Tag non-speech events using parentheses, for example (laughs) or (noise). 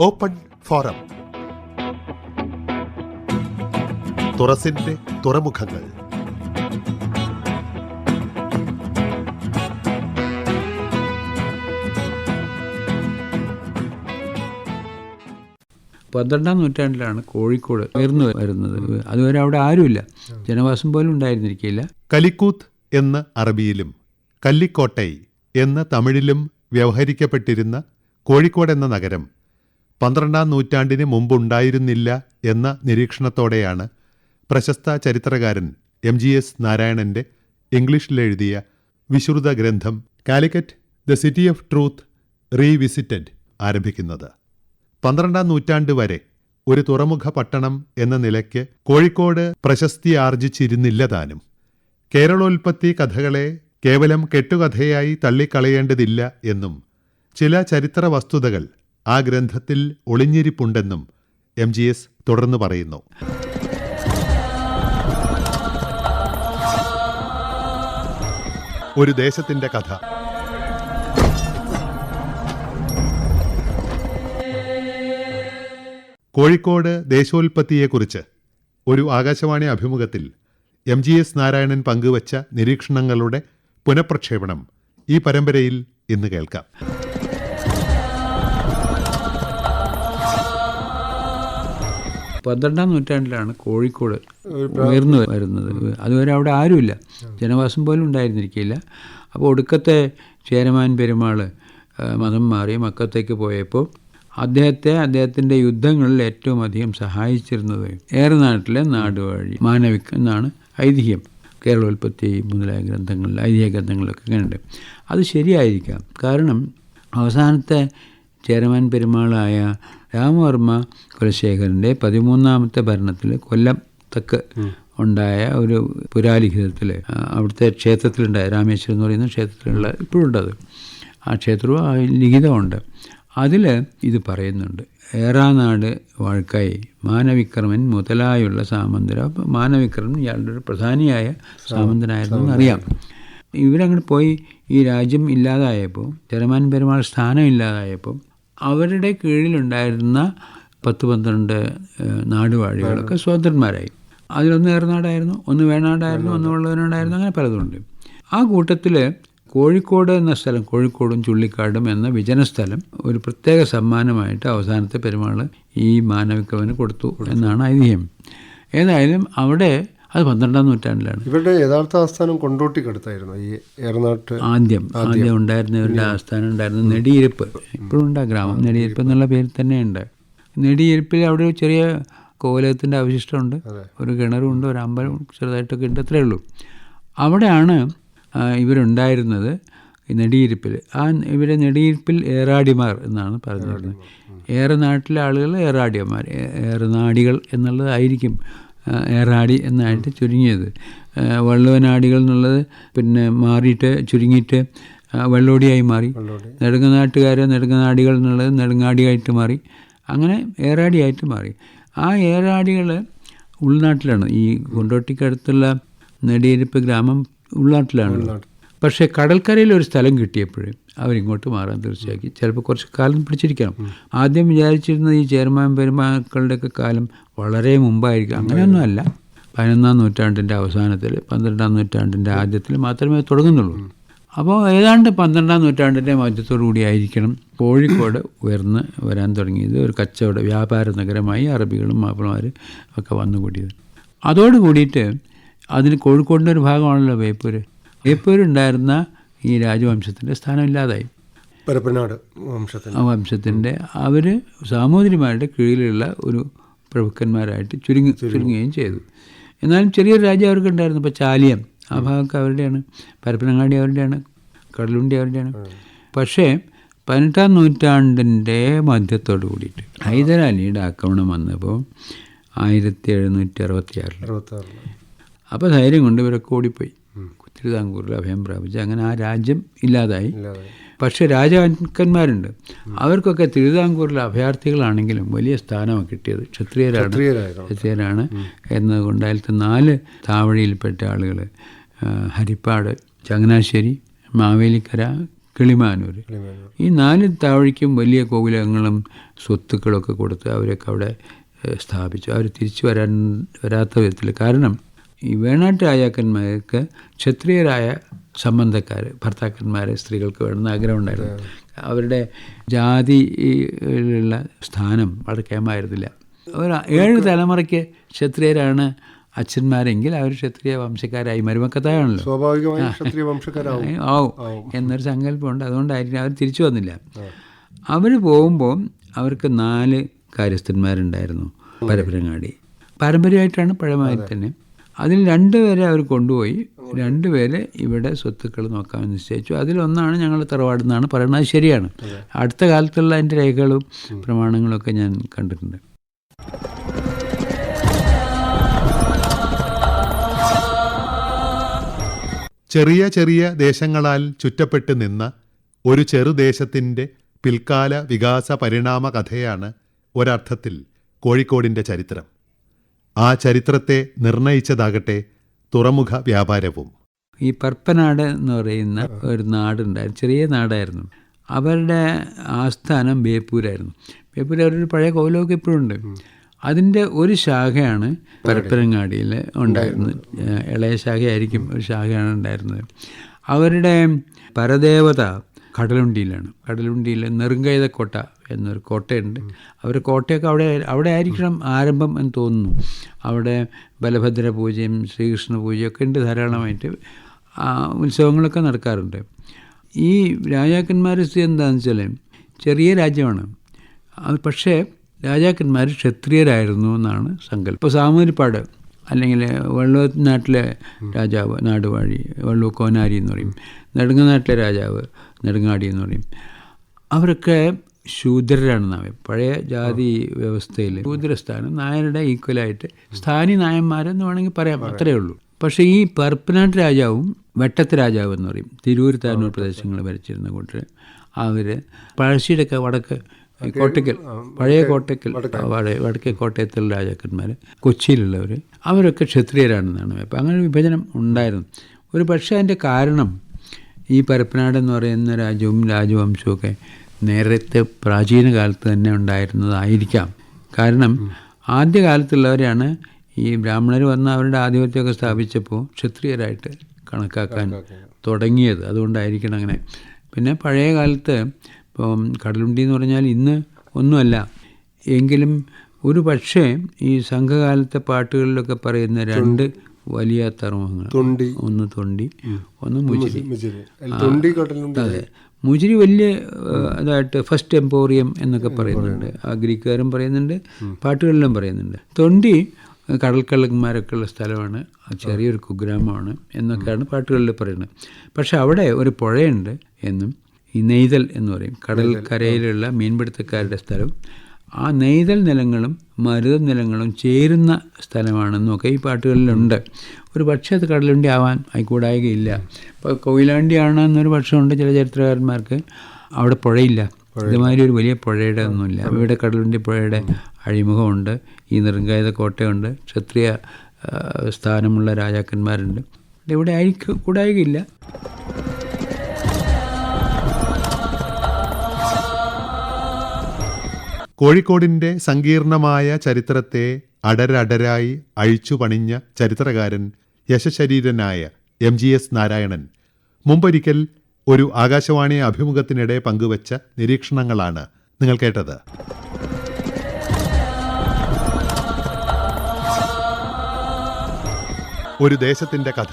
Open forum. തുറസിന്റെ തുറമുഖങ്ങൾ. പന്ത്രണ്ടാം നൂറ്റാണ്ടിലാണ് കോഴിക്കോട് ഉയർന്നു വരുന്നത്. അതുവരെ അവിടെ ആരുമില്ല. ജനവാസം പോലും ഉണ്ടായിരുന്നിരിക്കില്ല കലിക്കൂത്ത് എന്ന് അറബിയിലും കല്ലിക്കോട്ടൈ എന്ന് തമിഴിലും വ്യവഹരിക്കപ്പെട്ടിരുന്ന കോഴിക്കോട് എന്ന നഗരം പന്ത്രണ്ടാം നൂറ്റാണ്ടിന് മുമ്പുണ്ടായിരുന്നില്ല എന്ന നിരീക്ഷണത്തോടെയാണ് പ്രശസ്ത ചരിത്രകാരൻ എം ജി എസ് നാരായണന്റെ ഇംഗ്ലീഷിലെഴുതിയ വിശ്രുത ഗ്രന്ഥം Calicut the city of truth revisited ആരംഭിക്കുന്നത്. പന്ത്രണ്ടാം നൂറ്റാണ്ട് വരെ ഒരു തുറമുഖ പട്ടണം എന്ന നിലയ്ക്ക് കോഴിക്കോട് പ്രശസ്തി ആർജിച്ചിരുന്നില്ല താനും. കേരളോൽപ്പത്തി കഥകളെ കേവലം കെട്ടുകഥയായി തള്ളിക്കളയേണ്ടതില്ല എന്നും ചില ചരിത്ര വസ്തുതകൾ ആ ഗ്രന്ഥത്തിൽ ഒളിഞ്ഞിരിപ്പുണ്ടെന്നും എം ജി എസ് തുടർന്ന് പറയുന്നു. ഒരു ദേശത്തിന്റെ കഥ. കോഴിക്കോട് ദേശോൽപ്പത്തിയെക്കുറിച്ച് ഒരു ആകാശവാണി അഭിമുഖത്തിൽ എം ജി എസ് നാരായണൻ പങ്കുവച്ച നിരീക്ഷണങ്ങളുടെ പുനഃപ്രക്ഷേപണം ഈ പരമ്പരയിൽ ഇന്ന് കേൾക്കാം. പന്ത്രണ്ടാം നൂറ്റാണ്ടിലാണ് കോഴിക്കോട് ഉയർന്നു വരുന്നത്. അതുവരെ അവിടെ ആരുമില്ല. ജനവാസം പോലും ഉണ്ടായിരുന്നിരിക്കില്ല അപ്പോൾ ഒടുക്കത്തെ ചേരമാൻ പെരുമാൾ മതം മാറി മക്കത്തേക്ക് പോയപ്പോൾ അദ്ദേഹത്തെ അദ്ദേഹത്തിന്റെ യുദ്ധങ്ങളിൽ ഏറ്റവും അധികം സഹായിച്ചിരുന്നത് ഏറനാട്ടിലെ നാടുവഴി മാനവിക് എന്നാണ് ഐതിഹ്യം. കേരളോൽപ്പത്തി മുതലായ ഗ്രന്ഥങ്ങളിൽ ഐതിഹ്യ ഗ്രന്ഥങ്ങളിലൊക്കെ ഇങ്ങനെയുണ്ട്. അത് ശരിയായിരിക്കാം. കാരണം അവസാനത്തെ ചേരമാൻ പെരുമാളായ രാമവർമ്മ കുലശേഖരന്റെ പതിമൂന്നാമത്തെ ഭരണത്തിൽ കൊല്ലം തക്ക് ഉണ്ടായ ഒരു പുരാലിഖിതത്തിൽ അവിടുത്തെ ക്ഷേത്രത്തിലുണ്ടായ രാമേശ്വരം എന്ന് പറയുന്ന ക്ഷേത്രത്തിലുള്ള ഇപ്പോഴുണ്ടത്. ആ ക്ഷേത്രവും ആ ലിഖിതമുണ്ട് അതിൽ ഇത് പറയുന്നുണ്ട്. ഏറാനാട് വാഴ്ക്കായി മാനവിക്രമൻ മുതലായുള്ള സാമന്തര മാനവിക്രമൻ ഇയാളുടെ ഒരു പ്രധാനിയായ സാമന്തനായിരുന്നു എന്നറിയാം ഇവരങ്ങോട്ട് പോയി ഈ രാജ്യം ഇല്ലാതായപ്പോൾ ചെറുമാൻ പെരുമാൾ സ്ഥാനം ഇല്ലാതായപ്പോൾ അവരുടെ കീഴിലുണ്ടായിരുന്ന പത്ത് പന്ത്രണ്ട് നാടുവാഴികളൊക്കെ സ്വതന്ത്രന്മാരായി. അതിലൊന്ന് ഏറനാടായിരുന്നു ഒന്ന് വേണാടായിരുന്നു ഒന്ന് വെള്ളവനാടായിരുന്നു അങ്ങനെ പലതുണ്ട്. ആ കൂട്ടത്തിൽ കോഴിക്കോട് എന്ന സ്ഥലം കോഴിക്കോടും ചുള്ളിക്കാടും എന്ന വിജനസ്ഥലം ഒരു പ്രത്യേക സമ്മാനമായിട്ട് അവസാനത്തെ പെരുമാൾ ഈ മാനവികവന് കൊടുത്തു. എന്നാണ് ഐതിഹ്യം. ഏതായാലും അവിടെ അത് പന്ത്രണ്ടാം നൂറ്റാണ്ടിലാണ്. ഇവരുടെ യഥാർത്ഥ ആസ്ഥാനം കൊണ്ടോട്ടിക്കടുത്തായിരുന്നു ഈ ഏറനാട്ട് ആദ്യം ആദ്യം. ഉണ്ടായിരുന്ന ഇവരുടെ ആസ്ഥാനം ഉണ്ടായിരുന്നു നെടിയിരുപ്പ്. ഇപ്പോഴും ഉണ്ട് ആ ഗ്രാമം. നെടിയിരുപ്പ് എന്നുള്ള പേരിൽ തന്നെയുണ്ട്. നെടിയിരുപ്പിൽ അവിടെ ഒരു ചെറിയ കോലത്തിന്റെ അവശിഷ്ടമുണ്ട്. ഒരു കിണറുണ്ട് ഒരു അമ്പലം ചെറുതായിട്ടൊക്കെ ഉണ്ട് അത്രേ ഉള്ളൂ. അവിടെയാണ് ഇവരുണ്ടായിരുന്നത് നെടിയിരിപ്പിൽ. ആ ഇവരെ നെടിയിരിപ്പിൽ ഏറാടിമാർ എന്നാണ് പറഞ്ഞിരുന്നത്. ഏറെ നാട്ടിലെ ആളുകൾ ഏറാടിയന്മാർ. ഏറെ ഏറനാടികൾ എന്നുള്ളതായിരിക്കും ഏറാടി എന്നായിട്ട് ചുരുങ്ങിയത്. വള്ളുവനാടികൾ എന്നുള്ളത് പിന്നെ മാറിയിട്ട് ചുരുങ്ങിയിട്ട് വെള്ളോടിയായി മാറി. നെടുങ്ങനാട്ടുകാർ നെടുങ്ങനാടികൾ എന്നുള്ളത് നെടുങ്ങാടിയായിട്ട് മാറി. അങ്ങനെ ഏറാടിയായിട്ട് മാറി. ആ ഏറാടികൾ ഉൾനാട്ടിലാണ്. ഈ കൊണ്ടോട്ടിക്കടുത്തുള്ള നെടിയിരിപ്പ് ഗ്രാമം ഉൾനാട്ടിലാണ്. പക്ഷേ കടൽക്കരയിൽ ഒരു സ്ഥലം കിട്ടിയപ്പോഴും അവരിങ്ങോട്ട് മാറാൻ തീർച്ചയാക്കി. ചിലപ്പോൾ കുറച്ച് കാലം പിടിച്ചിരിക്കണം. ആദ്യം വിചാരിച്ചിരുന്നത് ഈ ചെയർമാൻ പെരുമാക്കളുടെയൊക്കെ കാലം വളരെ മുമ്പായിരിക്കും. അങ്ങനെയൊന്നും അല്ല പതിനൊന്നാം നൂറ്റാണ്ടിന്റെ അവസാനത്തിൽ പന്ത്രണ്ടാം നൂറ്റാണ്ടിന്റെ ആദ്യത്തിൽ മാത്രമേ തുടങ്ങുന്നുള്ളൂ. അപ്പോൾ ഏതാണ്ട് പന്ത്രണ്ടാം നൂറ്റാണ്ടിന്റെ മധ്യത്തോടു കൂടി ആയിരിക്കണം കോഴിക്കോട് ഉയർന്ന് വരാൻ തുടങ്ങിയത് ഒരു കച്ചവട വ്യാപാര നഗരമായി അറബികളും മാപ്പിളമാർ ഒക്കെ വന്നുകൂടിയത്. അതോട് കൂടിയിട്ട് അതിന് കോഴിക്കോടിന്റെ ഒരു ഭാഗമാണല്ലോ വേപ്പൂർ ബേപ്പൂരുണ്ടായിരുന്ന ഈ രാജവംശത്തിന്റെ സ്ഥാനമില്ലാതായി. പരപ്പനാട് ആ വംശത്തിന്റെ അവർ സാമൂതിരിമാരുടെ കീഴിലുള്ള ഒരു പ്രഭുക്കന്മാരായിട്ട് ചുരുങ്ങി ചുരുങ്ങുകയും ചെയ്തു. എന്നാലും ചെറിയൊരു രാജ്യം അവർക്ക് ഉണ്ടായിരുന്നു ഇപ്പോൾ ചാലിയം. ആ ഭാഗമൊക്കെ അവരുടെയാണ്. പരപ്പനങ്ങാടി അവരുടെയാണ് കടലുണ്ടി അവരുടെയാണ്. പക്ഷേ പതിനെട്ടാം നൂറ്റാണ്ടിന്റെ മധ്യത്തോട് കൂടിയിട്ട് ഹൈദരാലിയുടെ ആക്രമണം വന്നപ്പോൾ ആയിരത്തി എഴുന്നൂറ്റി അറുപത്തി ആറിൽ അപ്പോൾ ധൈര്യം കൊണ്ട് ഇവരൊക്കെ ഓടിപ്പോയി. തിരുവിതാംകൂറിൽ അഭയം പ്രാപിച്ച് അങ്ങനെ ആ രാജ്യം ഇല്ലാതായി. പക്ഷെ രാജാക്കന്മാരുണ്ട്. അവർക്കൊക്കെ തിരുവിതാംകൂറിലെ അഭയാർത്ഥികളാണെങ്കിലും വലിയ സ്ഥാനമാണ് കിട്ടിയത്. ക്ഷത്രിയരാണ്. ക്ഷത്രിയരാണ് എന്നതുകൊണ്ട് അതിലത്തെ നാല് താവഴിയിൽപ്പെട്ട ആളുകൾ ഹരിപ്പാട് ചങ്ങനാശ്ശേരി മാവേലിക്കര കിളിമാനൂർ. ഈ നാല് താവഴിക്കും വലിയ കോകുലങ്ങളും സ്വത്തുക്കളൊക്കെ കൊടുത്ത് അവരൊക്കെ അവിടെ സ്ഥാപിച്ചു. അവർ തിരിച്ചു വരാൻ വരാത്ത വിധത്തിൽ കാരണം ഈ വേണാട്ട് രാജാക്കന്മാർക്ക് ക്ഷത്രിയരായ സംബന്ധക്കാർ ഭർത്താക്കന്മാരെ സ്ത്രീകൾക്ക് വേണമെന്ന് ആഗ്രഹമുണ്ടായിരുന്നു അവരുടെ ജാതിയിലുള്ള സ്ഥാനം വളരെ കേമായിരുന്നില്ല ഒരു ഏഴ് തലമുറയ്ക്ക് ക്ഷത്രിയരാണ് അച്ഛന്മാരെങ്കിൽ അവർ ക്ഷത്രിയ വംശക്കാരായി മരുമക്കത്തായാണല്ലോ സ്വാഭാവികമായി ക്ഷത്രിയ വംശക്കാരാവും. (laughs) ആവും. എന്നൊരു സങ്കല്പമുണ്ട്. അതുകൊണ്ടായിരിക്കും അവർ തിരിച്ചു വന്നില്ല. അവർ പോകുമ്പോൾ അവർക്ക് നാല് കാര്യസ്ഥന്മാരുണ്ടായിരുന്നു. പരപ്പരങ്ങാടി പാരമ്പര്യമായിട്ടാണ് പഴമായി തന്നെ അതിൽ രണ്ടുപേരെ അവർ കൊണ്ടുപോയി. രണ്ടുപേരെ ഇവിടെ സ്വത്തുക്കൾ നോക്കാമെന്ന് നിശ്ചയിച്ചു. അതിലൊന്നാണ് ഞങ്ങൾ തറവാട് എന്നാണ് പറയുന്നത്. അത് ശരിയാണ്. അടുത്ത കാലത്തുള്ള അതിന്റെ രേഖകളും പ്രമാണങ്ങളൊക്കെ ഞാൻ കണ്ടിട്ടുണ്ട്. ചെറിയ ചെറിയ ദേശങ്ങളാൽ ചുറ്റപ്പെട്ട് നിന്ന ഒരു ചെറുദേശത്തിന്റെ പിൽക്കാല വികാസ പരിണാമ കഥയാണ് ഒരർത്ഥത്തിൽ കോഴിക്കോടിന്റെ ചരിത്രം. ആ ചരിത്രത്തെ നിർണയിച്ചതാകട്ടെ തുറമുഖ വ്യാപാരവും. ഈ പർപ്പനാട് എന്ന് പറയുന്ന ഒരു നാടുണ്ടായിരുന്നു ചെറിയ നാടായിരുന്നു. അവരുടെ ആസ്ഥാനം ബേപ്പൂരായിരുന്നു. ബേപ്പൂർ അവരൊരു പഴയ കോവിലൊക്കെ ഇപ്പോഴും ഉണ്ട് അതിന്റെ ഒരു ശാഖയാണ് പരപ്പനങ്ങാടിയിൽ ഉണ്ടായിരുന്നത്. ഇളയ ശാഖയായിരിക്കും ഒരു ശാഖയാണ് ഉണ്ടായിരുന്നത്. അവരുടെ പരദേവത കടലുണ്ടിയിലാണ്. കടലുണ്ടിയിൽ നെറുങ്കൈതക്കോട്ട എന്നൊരു കോട്ടയുണ്ട്. അവർ കോട്ടയൊക്കെ അവിടെ അവിടെ ആയിരിക്കണം ആരംഭം എന്ന് തോന്നുന്നു. അവിടെ ബലഭദ്ര പൂജയും ശ്രീകൃഷ്ണ പൂജയൊക്കെ ഉണ്ട് ധാരാളമായിട്ട്. ഉത്സവങ്ങളൊക്കെ നടക്കാറുണ്ട്. ഈ രാജാക്കന്മാരുടെ സ്ഥിതി എന്താണെന്ന് വെച്ചാൽ ചെറിയ രാജ്യമാണ്. അത് പക്ഷേ രാജാക്കന്മാർ ക്ഷത്രിയരായിരുന്നു എന്നാണ് സങ്കല്പം. ഇപ്പോൾ സാമൂരിപ്പാട് അല്ലെങ്കിൽ വള്ളുവനാട്ടിലെ രാജാവ് നാടുവാഴി വള്ളു കോനാരി എന്ന് പറയും. നെടുങ്ങനാട്ടിലെ രാജാവ് നെടുങ്ങാടി എന്ന് പറയും. അവരൊക്കെ ശൂദ്രരാണെന്നാണ്. പഴയ ജാതി വ്യവസ്ഥയിൽ ശൂദ്രസ്ഥാനം നായരുടെ ഈക്വലായിട്ട് സ്ഥാനി നായന്മാരെന്ന് വേണമെങ്കിൽ പറയാം. അത്രയേ ഉള്ളൂ. പക്ഷേ ഈ പർപ്പനാട്ട് രാജാവും വെട്ടത്ത് രാജാവും എന്ന് പറയും. തിരൂർ താനൂർ പ്രദേശങ്ങൾ ഭരിച്ചിരുന്ന കൂട്ടർ അവർ പഴശ്ശിയുടെയൊക്കെ വടക്ക് കോട്ടയ്ക്കൽ പഴയ കോട്ടയ്ക്കൽ വട- വടക്കേ കോട്ടയത്തുള്ള രാജാക്കന്മാർ കൊച്ചിയിലുള്ളവർ അവരൊക്കെ ക്ഷത്രിയരാണെന്നാണ്. അപ്പം അങ്ങനെ വിഭജനം ഉണ്ടായിരുന്നു. ഒരു പക്ഷേ അതിന്റെ കാരണം ഈ പരപ്പനാട് എന്ന് പറയുന്ന രാജ്യവും രാജവംശമൊക്കെ നേരത്തെ പ്രാചീന കാലത്ത് തന്നെ ഉണ്ടായിരുന്നതായിരിക്കാം. കാരണം ആദ്യകാലത്തുള്ളവരാണ് ഈ ബ്രാഹ്മണർ വന്ന് അവരുടെ ആധിപത്യമൊക്കെ സ്ഥാപിച്ചപ്പോൾ ക്ഷത്രിയരായിട്ട് കണക്കാക്കാൻ തുടങ്ങിയത്. അതുകൊണ്ടായിരിക്കണം അങ്ങനെ. പിന്നെ പഴയ കാലത്ത് ഇപ്പം കടലുണ്ടി എന്ന് പറഞ്ഞാൽ ഇന്ന് ഒന്നുമല്ല. എങ്കിലും ഒരു പക്ഷേ ഈ സംഘകാലത്തെ പാട്ടുകളിലൊക്കെ പറയുന്ന രണ്ട് വലിയ തറുമുഖങ്ങൾ തൊണ്ടി. ഒന്ന് തൊണ്ടി ഒന്ന് മുജിരി. അതെ. മുജിരി വലിയ അതായിട്ട് ഇതായിട്ട് ഫസ്റ്റ് എംപോറിയം എന്നൊക്കെ പറയുന്നുണ്ട്. ആ ഗ്രീക്കുകാരും പറയുന്നുണ്ട് പാട്ടുകളിലും പറയുന്നുണ്ട്. തൊണ്ടി കടൽക്കള്ളന്മാരൊക്കെ ഉള്ള സ്ഥലമാണ്. ചെറിയൊരു കുഗ്രാമമാണ് എന്നൊക്കെയാണ് പാട്ടുകളിൽ പറയുന്നത്. പക്ഷെ അവിടെ ഒരു പുഴയുണ്ട് എന്നും ഈ നെയ്തൽ എന്ന് പറയും. കടൽക്കരയിലുള്ള മീൻപിടുത്തക്കാരുടെ സ്ഥലം. ആ നെയ്തൽ നിലങ്ങളും മരുത നിലങ്ങളും ചേരുന്ന സ്ഥലമാണെന്നൊക്കെ ഈ പാട്ടുകളിലുണ്ട്. ഒരു പക്ഷേ അത് കടലുണ്ടി ആവാൻ ആയിക്കൂടായികയില്ല. ഇപ്പോൾ കൊയിലാണ്ടിയാണ് എന്നൊരു പക്ഷമുണ്ട് ചില ചരിത്രകാരന്മാർക്ക്. അവിടെ പുഴയില്ല. ഇതുമാതിരി ഒരു വലിയ പുഴയുടെ ഒന്നുമില്ല ഇവിടെ കടലുണ്ടി പുഴയുടെ അഴിമുഖമുണ്ട്. ഈ നെറുങ്കായത കോട്ടയുണ്ട്. ക്ഷത്രിയ സ്ഥാനമുള്ള രാജാക്കന്മാരുണ്ട്. ഇവിടെ ആയിരിക്കും കൂടായികയില്ല. കോഴിക്കോടിന്റെ സങ്കീർണമായ ചരിത്രത്തെ അടരടരായി അഴിച്ചു പണിഞ്ഞ ചരിത്രകാരൻ യശശരീരനായ എം ജി എസ് നാരായണൻ മുമ്പൊരിക്കൽ ഒരു ആകാശവാണി അഭിമുഖത്തിനിടെ പങ്കുവച്ച നിരീക്ഷണങ്ങളാണ് നിങ്ങൾ കേട്ടത്. ഒരു ദേശത്തിന്റെ കഥ.